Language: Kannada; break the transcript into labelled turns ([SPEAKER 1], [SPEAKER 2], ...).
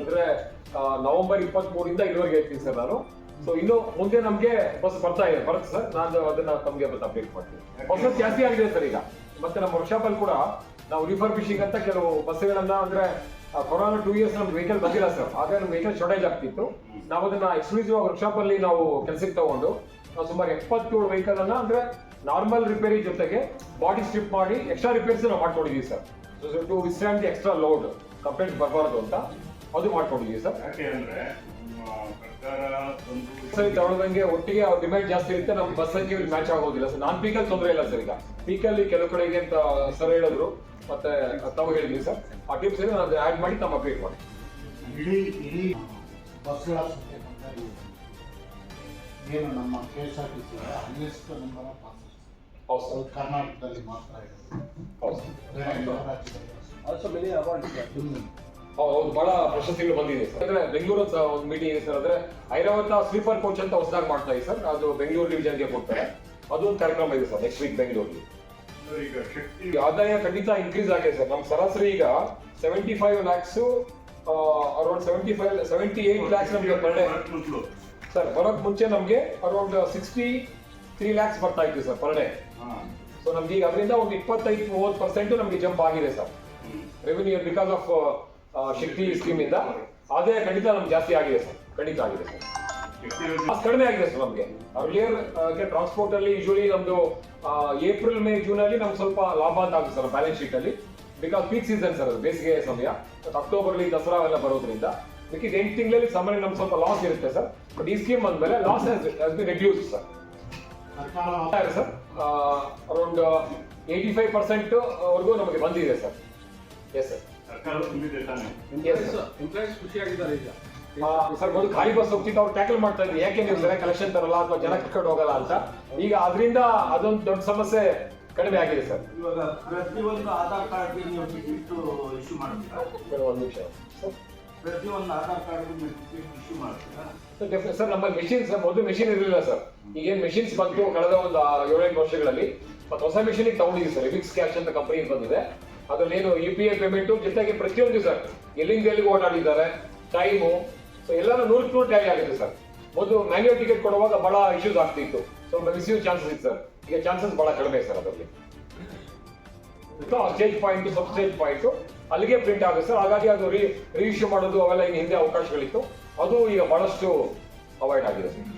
[SPEAKER 1] ಅಂದ್ರೆ ನವೆಂಬರ್ ಇಪ್ಪತ್ತ್ ಮೂರಿಂದ ಇಲ್ಲಿವರೆಗೆ ಹೇಳ್ತೀನಿ ಸರ್ ನಾನು. ಸೊ ಇನ್ನು ಮುಂದೆ ನಮ್ಗೆ ಬಸ್ ಬರ್ತಾ ಇದೆ, ಬರುತ್ತೆ ಸರ್. ನಾನು ಅದನ್ನ ತಮ್ಗೆ ಮತ್ತೆ ಅಪ್ಡೇಟ್ ಮಾಡ್ತೀನಿ. ಬಸ್ ಜಾಸ್ತಿ ಆಗಿದೆ ಸರ್ ಈಗ. ಮತ್ತೆ ನಮ್ಮ ವರ್ಕ್ಶಾಪ್ ಅಲ್ಲಿ ಕೂಡ ನಾವು ರಿಫರ್ಬಿಶಿಂಗ್ ಅಂತ ಕೆಲವು ಬಸ್ಗಳನ್ನ ಅಂದ್ರೆ ಕೊರೋನಾ ಟೂ ಇಯರ್ಸ್ ನಮ್ಗೆ ವೆಹಿಕಲ್ ಬಂದಿಲ್ಲ ಸರ್. ಆದ್ರೆ ನಮ್ಗೆ ವೆಹಿಕಲ್ ಶಾರ್ಟೇಜ್ ಆಗ್ತಿತ್ತು. ನಾವು ಅದನ್ನ ಎಕ್ಸ್ಕ್ಲೂಸಿವ್ ವರ್ಕ್ಶಾಪ್ ಅಲ್ಲಿ ನಾವು ಕೆಲಸಕ್ಕೆ ತಗೊಂಡು, ನಾವು ಸುಮಾರು ಎಪ್ಪತ್ತೇಳು ವೆಹಿಕಲ್ ಅನ್ನ ಅಂದ್ರೆ ನಾರ್ಮಲ್ ರಿಪೇರಿ ಜೊತೆಗೆ ಬಾಡಿ ಸ್ಟ್ರಿಪ್ ಮಾಡಿ ಎಕ್ಸ್ಟ್ರಾ ರಿಪೇರ್ಸ್ ನಾವು ಮಾಡ್ಕೊಂಡಿದೀವಿ sir. To withstand the extra load complaint ಬರಬಾರ್ದು ಅಂತ. ಅದು ಮಾಡ್ಕೊಂಡಿದ್ವಿ ಸರ್.
[SPEAKER 2] ಯಾಕೆ ಅಂದ್ರೆ ಸರ್ಕಾರ ಒಂದು
[SPEAKER 1] ಸರಿ ತಗೊಳ್ದಂಗೆ ಒಟ್ಟಿಗೆ ಅವ್ರ ಡಿಮ್ಯಾಂಡ್ ಜಾಸ್ತಿ ಇರುತ್ತೆ ನಮ್ಮ ಬಸ್ ಸಂಖ್ಯೆ ಮ್ಯಾಚ್ ಆಗೋದಿಲ್ಲ ಸರ್. ನಾನ್ ಪೀಕಲ್ಲಿ ತೊಂದರೆ ಇಲ್ಲ ಸರ್ ಈಗ. ಪೀಕಲ್ಲಿ ಕೆಲವು ಕಡೆಗೆ ಅಂತ ಸರ್ ಹೇಳಿದ್ರು ಮತ್ತೆ ತಾವು ಹೇಳಿದ್ವಿ ಸರ್. ಆ ಟಿಪ್ಸ್ ನಾನು ಆಡ್ ಮಾಡಿ ತಮ್ಮ ಅಪ್ಡೇಟ್ ಮಾಡಿ.
[SPEAKER 3] ಇಡೀ ಇಡೀ ಬಸ್ಗಳ ಏನು? ನಮ್ಮ K S R T C highest number
[SPEAKER 1] ಹೌದು ಸರ್.
[SPEAKER 3] ಕರ್ನಾಟಕದಲ್ಲಿ ಮಾತ್ರ ಇರೋದು
[SPEAKER 1] ಹೌದು ಸರ್.
[SPEAKER 3] ಬೇರೆ ಎಲ್ಲ ರಾಜ್ಯದಲ್ಲಿ
[SPEAKER 1] ಬಹಳ ಪ್ರಶಸ್ತಿಗಳು ಬಂದಿದೆ ಸರ್. ಅಂದ್ರೆ ಬೆಂಗಳೂರು ಒಂದು ಮೀಟಿಂಗ್ ಇದೆ ಸರ್. ಅಂದ್ರೆ ಐರಾವತ ಸ್ಲೀಪರ್ ಕೋಚ್ ಅಂತ ಹೊಸದಾಗಿ ಮಾಡ್ತಾ ಇದೆ ಸರ್. ಅದು ಬೆಂಗಳೂರು ಡಿವಿಷನ್ಗೆ ಕೊಡ್ತಾರೆ. ಅದು ಒಂದು ಕಾರ್ಯಕ್ರಮ ಇದೆ ಸರ್ ನೆಕ್ಸ್ಟ್ ವೀಕ್ ಬೆಂಗಳೂರಲ್ಲಿ. ಆದಾಯ ಖಂಡಿತ ಇನ್ಕ್ರೀಸ್ ಆಗಿದೆ ಸರ್. ನಮ್ಮ ಸರಾಸರಿ ಈಗ seventy five lakhs around seventy five seventy eight lakhs ನಮಗೆ ಪರ್ ಡೇ ಸರ್ ಬರೋಕ್ ಮುಂಚೆ ನಮಗೆ ಅರೌಂಡ್ ಸಿಕ್ಸ್ಟಿ ತ್ರೀ ಲ್ಯಾಕ್ಸ್ ಬರ್ತಾ ಇತ್ತು ಸರ್ ಪರ್ ಡೇ
[SPEAKER 2] ಹಾ.
[SPEAKER 1] ಸೊ ನಮ್ಗೆ ಈಗ ಅದರಿಂದ ಒಂದು ಇಪ್ಪತ್ತೈದು ಮೂವತ್ತು ಪರ್ಸೆಂಟ್ ನಮಗೆ ಜಂಪ್ ಆಗಿದೆ sir. Revenue because of Shakti scheme ಇಂದ ಆದಾಯ ಖಂಡಿತ ನಮ್ಗೆ ಜಾಸ್ತಿ ಆಗಿದೆ ಸರ್. ಖಂಡಿತ ಆಗಿದೆ ಸರ್. ಕಡಿಮೆ ಆಗಿದೆ ಸರ್ ನಮಗೆ. ಅರ್ಲಿಯರ್ ಟ್ರಾನ್ಸ್ಪೋರ್ಟ್ ಅಲ್ಲಿ ಯೂಶಲಿ ನಮ್ದು ಏಪ್ರಿಲ್ ಮೇ ಜೂನ್ ಅಲ್ಲಿ ನಮ್ಗೆ ಸ್ವಲ್ಪ ಲಾಭ ಅಂತ ಆಗುತ್ತೆ ಸರ್ ಬ್ಯಾಲೆನ್ಸ್ ಶೀಟ್ ಅಲ್ಲಿ. ಬಿಕಾಸ್ ಪೀಕ್ ಸೀಸನ್ ಸರ್ ಅದು ಬೇಸಿಗೆ ಸಮಯ. ಅಕ್ಟೋಬರ್ ಅಲ್ಲಿ ದಸರಾ ಎಲ್ಲ ಬರೋದ್ರಿಂದ. ಬಿಕಾಸ್ ಎಂಟು ತಿಂಗಳಲ್ಲಿ ಸಾಮಾನ್ಯ ನಮ್ಗೆ ಸ್ವಲ್ಪ ಲಾಸ್ ಇರುತ್ತೆ ಸರ್. ಬಟ್ ಈ ಸ್ಕೀಮ್ ಬಂದ್ಮೇಲೆ loss be reduce sir. Sir around eighty five percent ವರೆಗೂ ನಮಗೆ ಬಂದಿದೆ ಸರ್. ಎಸ್ ಸರ್
[SPEAKER 2] ಸರ್ಕಾರ ತುಂಬಿದೆ ತಾನೆ.
[SPEAKER 4] ಎಂಪ್ಲಾಯೀಸ್ ಖುಷಿಯಾಗಿದ್ದಾರೆ ಈಗ.
[SPEAKER 1] ಸರ್ ಒಂದು ಖಾಲಿ ಬಸ್ ಹೋಗ್ತಿತ್ತು ಅವ್ರು ಟ್ಯಾಕಲ್ ಮಾಡ್ತಾ ಇದ್ರು. ಯಾಕೆ ನೀವು ಸರಿಯಾಗಿ ಕಲೆಕ್ಷನ್ ತರಲ್ಲ ಅಥವಾ ಜನ ಕಟ್ಕೊಂಡು ಹೋಗಲ್ಲ ಅಂತ? ಈಗ ಅದರಿಂದ ಅದೊಂದು ದೊಡ್ಡ ಸಮಸ್ಯೆ ಕಡಿಮೆ ಆಗಿದೆ ಸರ್
[SPEAKER 5] ಇವಾಗ ಪ್ರತಿಯೊಂದು ಆಧಾರ್ ಕಾರ್ಡ್ ನೀವು ಟಿಕೆಟ್ ಇಶ್ಯೂ ಮಾಡ್ತೀರಾ?
[SPEAKER 1] ಸರ್ ಒಂದು ನಿಮಿಷ. ಸರ್
[SPEAKER 5] ಪ್ರತಿಯೊಂದು ಆಧಾರ್ ಕಾರ್ಡ್ ನೀವು ಟಿಕೆಟ್ ಇಶ್ಯೂ ಮಾಡ್ತೀರಾ?
[SPEAKER 1] ಸರ್ ಡೆಫಿನೆಟ್ ಸರ್ ನಮ್ಮಲ್ಲಿ ಮೆಷಿನ್ ಸರ್ ಮೊದಲು ಮೆಷಿನ್ ಇರಲಿಲ್ಲ ಸರ್ ಈಗೇನು ಮೆಷಿನ್ಸ್ ಬಂತು ಕಳೆದ ಒಂದು ಏಳು ಏಳೆಂಟು ವರ್ಷಗಳಲ್ಲಿ. ಮತ್ತೆ ಹೊಸ ಮೆಷಿನಿಗೆ ತಗೊಂಡಿದ್ದೀವಿ ಸರ್ ವಿಕ್ಸ್ ಕ್ಯಾಶ್ ಅಂತ ಕಂಪನಿ ಬಂದಿದೆ. ಅದ್ರಲ್ಲಿ ಏನು ಯು ಪಿ ಐ ಪೇಮೆಂಟು ಜೊತೆಗೆ ಪ್ರತಿಯೊಂದು ಸರ್, ಎಲ್ಲಿಂದ ಎಲ್ಲಿಗೆ ಓಡಾಡಿದ್ದಾರೆ ಟೈಮು ಸೊ ಎಲ್ಲಾನು ನೂರು ನೂರು ಟ್ಯಾಲಿ ಆಗಿದೆ ಸರ್. ಮೊದಲು ಮ್ಯಾನ್ಯೂಲ್ ಟಿಕೆಟ್ ಕೊಡುವಾಗ ಬಹಳ ಇಶ್ಯೂಸ್ ಆಗ್ತಿತ್ತು. ಸೊ ರಿಸೀವ್ ಚಾನ್ಸಸ್ ಇತ್ತು ಸರ್. ಈಗ ಚಾನ್ಸಸ್ ಬಹಳ ಕಡಿಮೆ ಸರ್ ಅದರಲ್ಲಿ. Stage point sub stage point ಅಲ್ಲಿಗೆ ಪ್ರಿಂಟ್ ಆಗುತ್ತೆ ಸರ್. ಹಾಗಾಗಿ ಅದು ರೀ ರಿಇಶ್ಯೂ ಮಾಡೋದು ಅವೆಲ್ಲ ಹಿಂದೆ ಅವಕಾಶಗಳಿತ್ತು. ಅದು ಈಗ ಬಹಳಷ್ಟು ಅವಾಯ್ಡ್ ಆಗಿದೆ ಸರ್.